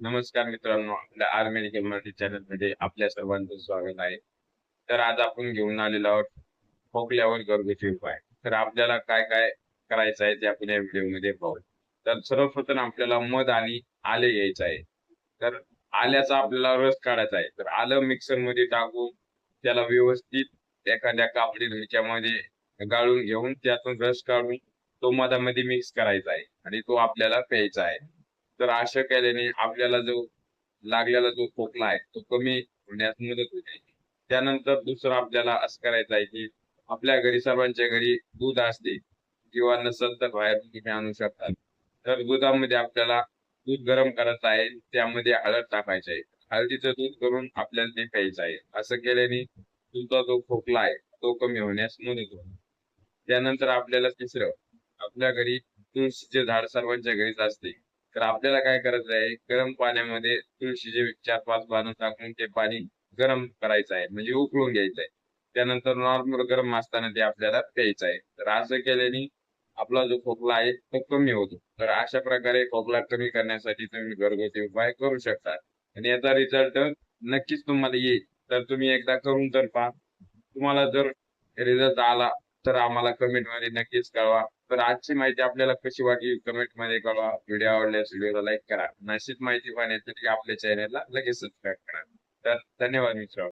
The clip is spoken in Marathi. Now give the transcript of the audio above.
नमस्कार मित्रांनो आपल्या आर मेडिकल मराठी चॅनलमध्ये आपल्या सर्वांचं स्वागत आहे. तर आज आपण घेऊन आलेलो आहोत खोकल्यावर घरगुती उपाय. तर आपल्याला काय काय करायचं आहे ते आपण या व्हिडिओमध्ये पाहू. तर सर्वप्रथम आपल्याला मध आणि आले घ्यायचं आहे. तर आल्याचा आपल्याला रस काढायचा आहे. तर आलं मिक्सरमध्ये टाकून त्याला व्यवस्थित एखाद्या कापडी ह्याच्यामध्ये गाळून घेऊन त्यातून रस काढून तो मधामध्ये मिक्स करायचा आहे आणि तो आपल्याला प्यायचा आहे. तर अशा केल्याने आपल्याला जो लागलेला जो खोकला आहे तो कमी होण्यास मदत होते त्यानंतर दुसरं आपल्याला असं करायचं आहे की आपल्या घरी सर्वांच्या घरी दूध असते किंवा नसेल तर बाहेर तुम्ही आणू शकता. तर दुधामध्ये आपल्याला दूध गरम करायचं आहे त्यामध्ये हळद टाकायचं आहे. हळदीचं दूध करून आपल्याला ते प्यायचं आहे. असं केल्याने तुमचा जो खोकला आहे तो कमी होण्यास मदत होईल. त्यानंतर आपल्याला तिसरं आपल्या घरी तुळशीचे झाड सर्वांच्या घरीच असते. तर आपल्याला काय करायचं आहे? गरम पाण्यामध्ये तुळशीचे चार पाच पानं टाकून ते पाणी गरम करायचं आहे. म्हणजे उकळून घ्यायचं आहे. त्यानंतर नॉर्मल गरम असताना ते आपल्याला प्यायचं आहे. तर असं केल्याने आपला जो खोकला आहे तो कमी होतो. तर अशा प्रकारे खोकला कमी करण्यासाठी तुम्ही घरगुती उपाय करू शकता. आणि याचा रिझल्ट नक्कीच तुम्हाला येईल. तर तुम्ही एकदा करून तर पहा. तुम्हाला जर रिझल्ट आला तर आम्हाला कमेंटमध्ये नक्कीच कळवा. तर आजची माहिती आपल्याला कशी वाटली कमेंटमध्ये कळवा. व्हिडिओ आवडल्यास व्हिडिओला लाईक करा. नशीच माहिती पाहण्यासाठी आपल्या चॅनेलला लगेच सबस्क्राईब करा. तर धन्यवाद मित्र